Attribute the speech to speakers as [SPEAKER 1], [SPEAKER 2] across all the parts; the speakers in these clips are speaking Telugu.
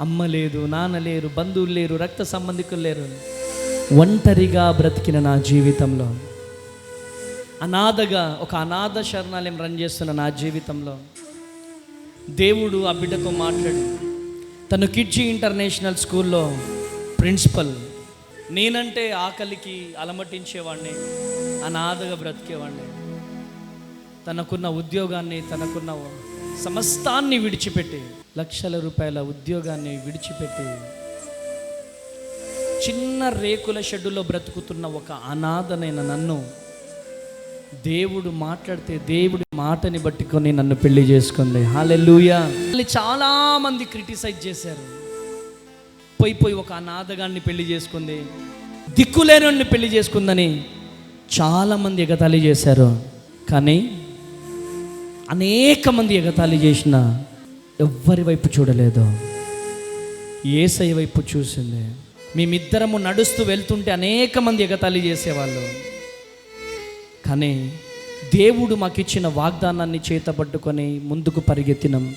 [SPEAKER 1] అమ్మ లేదు నాన్న లేరు బంధువులు లేరు రక్త సంబంధికులు లేరు. ఒంటరిగా బ్రతికిన నా జీవితంలో అనాథగా ఒక అనాథ శరణాలయం రన్ చేస్తున్న నా జీవితంలో దేవుడు ఆ బిడ్డతో మాట్లాడు. తను కిడ్జీ ఇంటర్నేషనల్ స్కూల్లో ప్రిన్సిపల్. నేనంటే ఆకలికి అలమటించేవాడిని అనాథగా బ్రతికేవాడిని తనకున్న ఉద్యోగాన్ని తనకున్న సమస్తాన్ని విడిచిపెట్టి లక్షల రూపాయల ఉద్యోగాన్ని విడిచిపెట్టి చిన్న రేకుల షెడ్డులో బ్రతుకుతున్న ఒక అనాథనైన నన్ను దేవుడు మాట్లాడితే దేవుడి మాటని పట్టుకొని నన్ను పెళ్ళి చేసుకుంది. హాలెలూయా చాలా మంది క్రిటిసైజ్ చేశారు. పోయి పోయి ఒక అనాథగాన్ని పెళ్ళి చేసుకుంది. దిక్కులేని పెళ్ళి చేసుకుందని చాలా మంది ఎగతాళి చేశారు. కానీ అనేక మంది ఎగతాళి చేసిన ఎవ్వరి వైపు చూడలేదు. ఏసై వైపు చూసింది. మేమిద్దరము నడుస్తూ వెళ్తుంటే అనేక మంది ఎగతాళి చేసేవాళ్ళు. కానీ దేవుడు మాకు ఇచ్చిన వాగ్దానాన్ని చేతబట్టుకొని ముందుకు పరిగెత్తినం.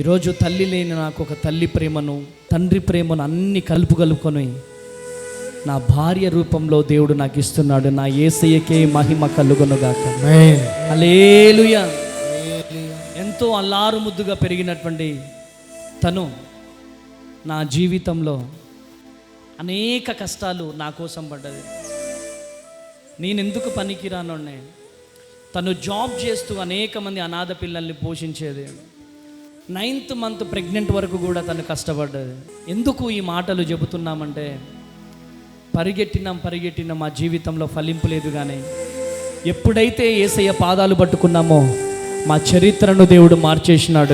[SPEAKER 1] ఈరోజు తల్లి లేని నాకు ఒక తల్లి ప్రేమను తండ్రి ప్రేమను అన్ని కలుపు కలుపుకొని నా భార్య రూపంలో దేవుడు నాకు ఇస్తున్నాడు. నా ఏసయ్యకే మహిమ కలుగునుగాక అలేలుయ ఎంతో అల్లారు ముద్దుగా పెరిగినటువంటి తను నా జీవితంలో అనేక కష్టాలు నా కోసం పడ్డది. నేను ఎందుకు పనికిరానోనే తను జాబ్ చేస్తూ అనేక మంది అనాథ పిల్లల్ని పోషించేది. నైన్త్ మంత్ ప్రెగ్నెంట్ వరకు కూడా తను కష్టపడ్డది. ఎందుకు ఈ మాటలు చెబుతున్నామంటే పరిగెట్టినాం పరిగెట్టినా మా జీవితంలో ఫలింపు లేదు కానీ ఎప్పుడైతే ఏసయ్య పాదాలు పట్టుకున్నామో మా చరిత్రను దేవుడు మార్చేసినాడు.